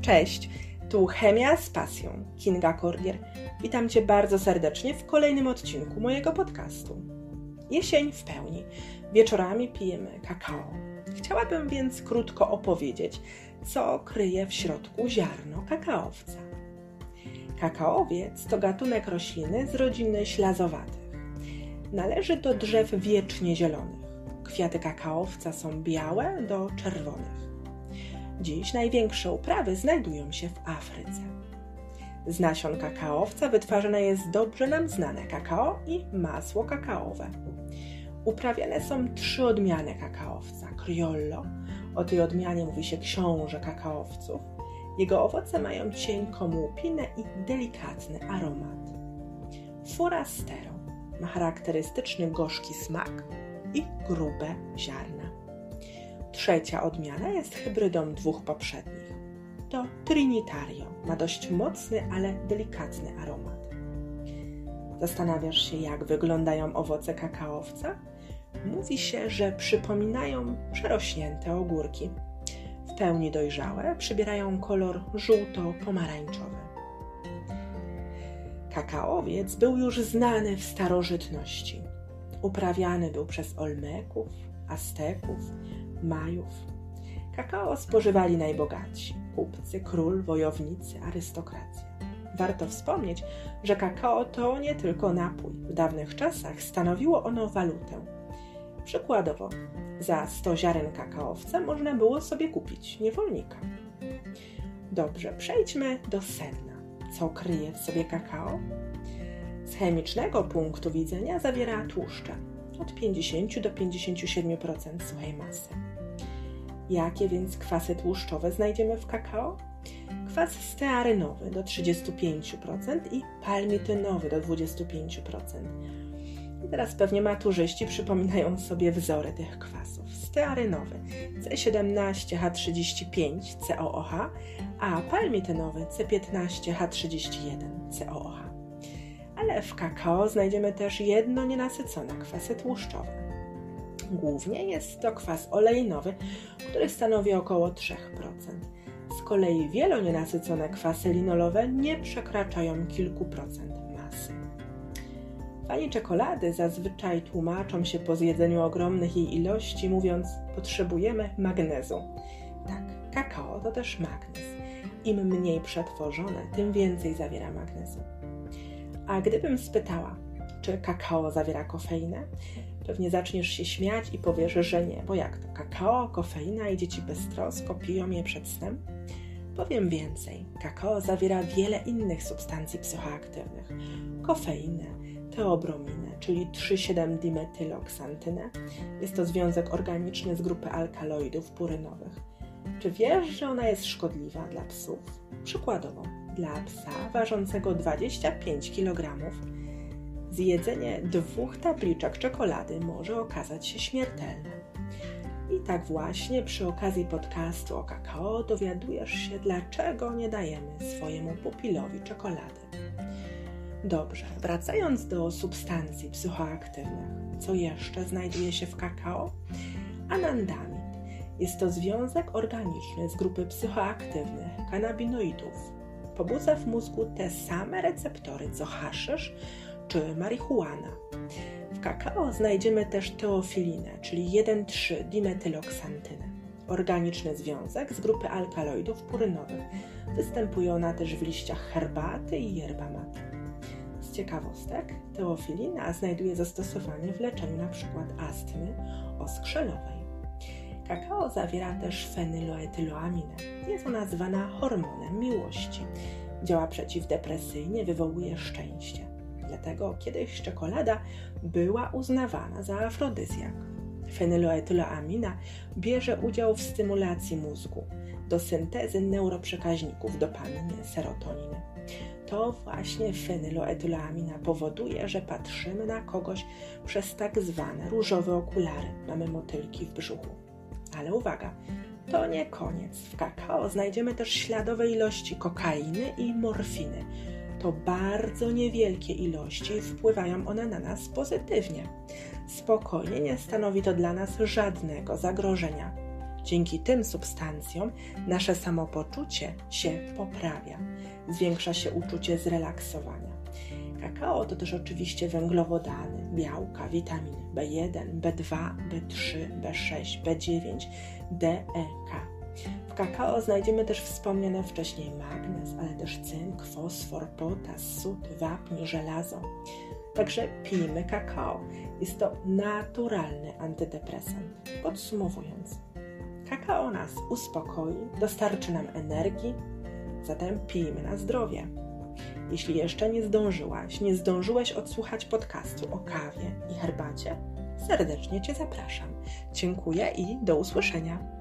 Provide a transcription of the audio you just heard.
Cześć, tu Chemia z pasją, Kinga Cordier. Witam Cię bardzo serdecznie w kolejnym odcinku mojego podcastu. Jesień w pełni. Wieczorami pijemy kakao. Chciałabym więc krótko opowiedzieć, co kryje w środku ziarno kakaowca. Kakaowiec to gatunek rośliny z rodziny ślazowatych. Należy do drzew wiecznie zielonych. Kwiaty kakaowca są białe do czerwonych. Dziś największe uprawy znajdują się w Afryce. Z nasion kakaowca wytwarzane jest dobrze nam znane kakao i masło kakaowe. Uprawiane są trzy odmiany kakaowca: Criollo, o tej odmianie mówi się książę kakaowców. Jego owoce mają cienką łupinę i delikatny aromat. Forastero ma charakterystyczny gorzki smak i grube ziarna. Trzecia odmiana jest hybrydą dwóch poprzednich. To Trinitario. Ma dość mocny, ale delikatny aromat. Zastanawiasz się, jak wyglądają owoce kakaowca? Mówi się, że przypominają przerośnięte ogórki. W pełni dojrzałe przybierają kolor żółto-pomarańczowy. Kakaowiec był już znany w starożytności. Uprawiany był przez Olmeków, Azteków, Majów. Kakao spożywali najbogatsi kupcy, król, wojownicy, arystokracja. Warto wspomnieć, że kakao to nie tylko napój. W dawnych czasach stanowiło ono walutę. Przykładowo, za 100 ziaren kakaowca można było sobie kupić niewolnika. Dobrze, przejdźmy do sedna. Co kryje w sobie kakao? Z chemicznego punktu widzenia zawiera tłuszcze od 50 do 57% suchej masy. Jakie więc kwasy tłuszczowe znajdziemy w kakao? Kwas stearynowy do 35% i palmitynowy do 25%. I teraz pewnie maturzyści przypominają sobie wzory tych kwasów. Stearynowy C17H35COOH, a palmitynowy C15H31COOH. Ale w kakao znajdziemy też jedno nienasycone kwasy tłuszczowe. Głównie jest to kwas olejnowy, który stanowi około 3%. Z kolei wielonienasycone kwasy linolowe nie przekraczają kilku procent masy. Fani czekolady zazwyczaj tłumaczą się po zjedzeniu ogromnych jej ilości, mówiąc: Potrzebujemy magnezu. Tak, kakao to też magnez. Im mniej przetworzone, tym więcej zawiera magnezu. A gdybym spytała, czy kakao zawiera kofeinę, pewnie zaczniesz się śmiać i powiesz, że nie, bo jak to? Kakao, kofeina i dzieci beztrosko piją je przed snem? Powiem więcej. Kakao zawiera wiele innych substancji psychoaktywnych. Kofeinę, teobrominę, czyli 3,7-dimetyloksantynę. Jest to związek organiczny z grupy alkaloidów purynowych. Czy wiesz, że ona jest szkodliwa dla psów? Przykładowo, dla psa ważącego 25 kg zjedzenie dwóch tabliczek czekolady może okazać się śmiertelne. I tak właśnie przy okazji podcastu o kakao dowiadujesz się, dlaczego nie dajemy swojemu pupilowi czekolady. Dobrze, wracając do substancji psychoaktywnych, co jeszcze znajduje się w kakao? Anandamid. Jest to związek organiczny z grupy psychoaktywnych kanabinoidów. Pobudza w mózgu te same receptory co haszysz czy marihuana. W kakao znajdziemy też teofilinę, czyli 1,3-dimetyloksantynę. Organiczny związek z grupy alkaloidów purynowych. Występuje ona też w liściach herbaty i yerba mate. Z ciekawostek, teofilina znajduje zastosowanie w leczeniu np. astmy oskrzelowej. Kakao zawiera też fenyloetyloaminę. Jest ona zwana hormonem miłości. Działa przeciwdepresyjnie, wywołuje szczęście. Dlatego kiedyś czekolada była uznawana za afrodyzjak. Fenyloetyloamina bierze udział w stymulacji mózgu do syntezy neuroprzekaźników dopaminy, serotoniny. To właśnie fenyloetyloamina powoduje, że patrzymy na kogoś przez tak zwane różowe okulary. Mamy motylki w brzuchu. Ale uwaga, to nie koniec. W kakao znajdziemy też śladowe ilości kokainy i morfiny to bardzo niewielkie ilości i wpływają one na nas pozytywnie. Spokojnie nie stanowi to dla nas żadnego zagrożenia. Dzięki tym substancjom nasze samopoczucie się poprawia, zwiększa się uczucie zrelaksowania. Kakao to też oczywiście węglowodany, białka, witaminy B1, B2, B3, B6, B9, D, E, K. kakao znajdziemy też wspomniane wcześniej magnez, ale też cynk, fosfor, potas, sód, wapń, żelazo. Także pijmy kakao. Jest to naturalny antydepresant. Podsumowując, kakao nas uspokoi, dostarczy nam energii, zatem pijmy na zdrowie. Jeśli jeszcze nie zdążyłaś, nie zdążyłeś odsłuchać podcastu o kawie i herbacie, serdecznie Cię zapraszam. Dziękuję i do usłyszenia.